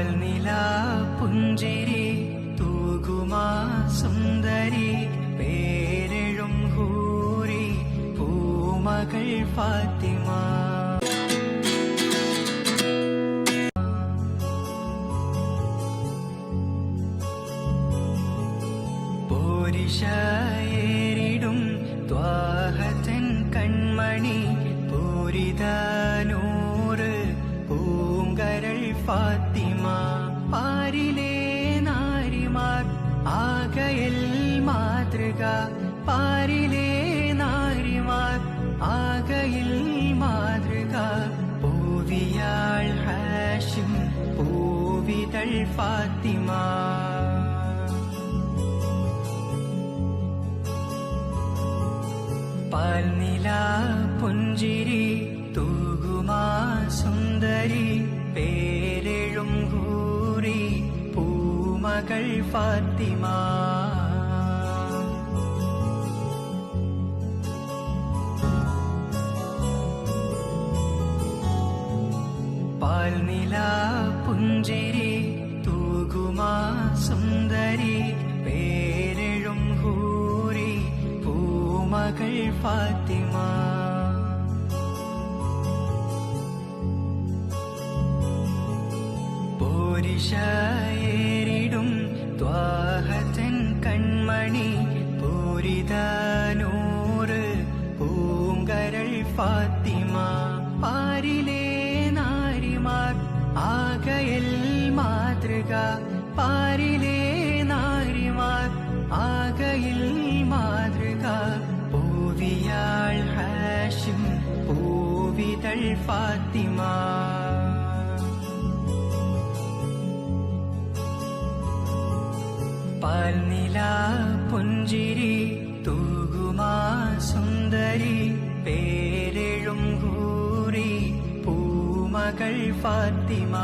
പാൽനില പുഞ്ചിരി തൂകുമാ സുന്ദരി പേരെഴും ഹൂരി പൂമകൾ ഫാത്തിമ. പോരിഷേരിടും ത്വാഹത്തൻ കൺമണി പൂരിതാനൂറ് പൂങ്കരൾ ഫാത്തിമ. പാരിലെ നാരിമാർ ആകയൽ മാതൃക. പാരിലെ നാരിമാർ ആകയിൽ മാതൃക. പൂവിയാൾ ഹാഷിം പൂവിതൾ ഫാത്തിമ. പാൽനില പുഞ്ചിരി തൂകുമാ സുന്ദരി പേരെഴും പൂമകൾ ഫാത്തിമ. പാൽനില പുഞ്ചിരി തൂകുമാ സുന്ദരി പേരെഴും ഹൂരി പൂമകൾ ഫാത്തിമ. പോരിശയേറിടും ത്വാഹത്തൻ കൺമണി പൂരിതനൂറ് പൂങ്കരൾ ഫാത്തിമ പാരിലെ നാരിമാർ ആകയൽ മാതൃക പാരിലെ നാരിമാർ ആകയിൽ മാതൃക പൂവിയാൾ ഹാഷിം പൂവിതൾ ഫാത്തിമ പാൽനില പുഞ്ചിരി തൂകുമാ സുന്ദരി പേരെഴും കൂറി പൂമകൾ ഫാത്തിമ.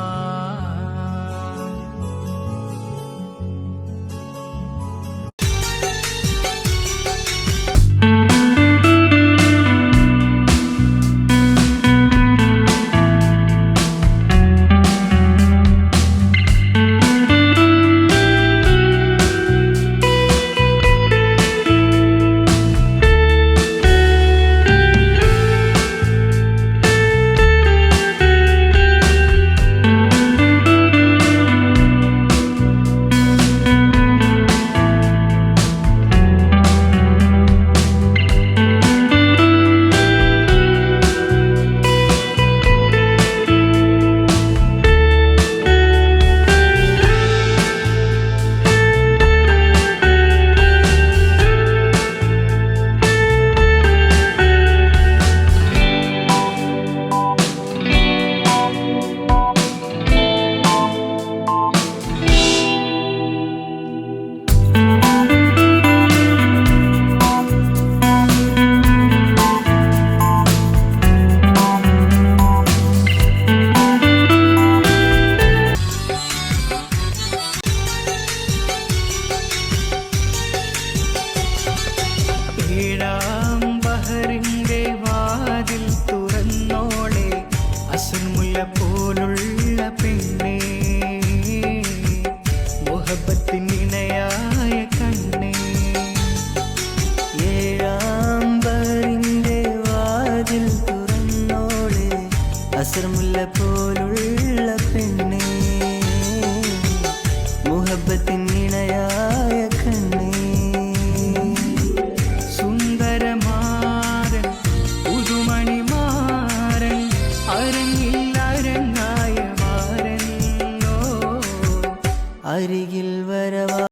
അസർമുല്ല പോലുള്ള പെണ്ണെ. മുഹബത്തിൻ ഇണയായ കണ്ണേ. സുന്ദരമാരൻ പുതുമണിമാരൻ അരങ്ങിൽ അരങ്ങായ മാരൻ. അരികിൽ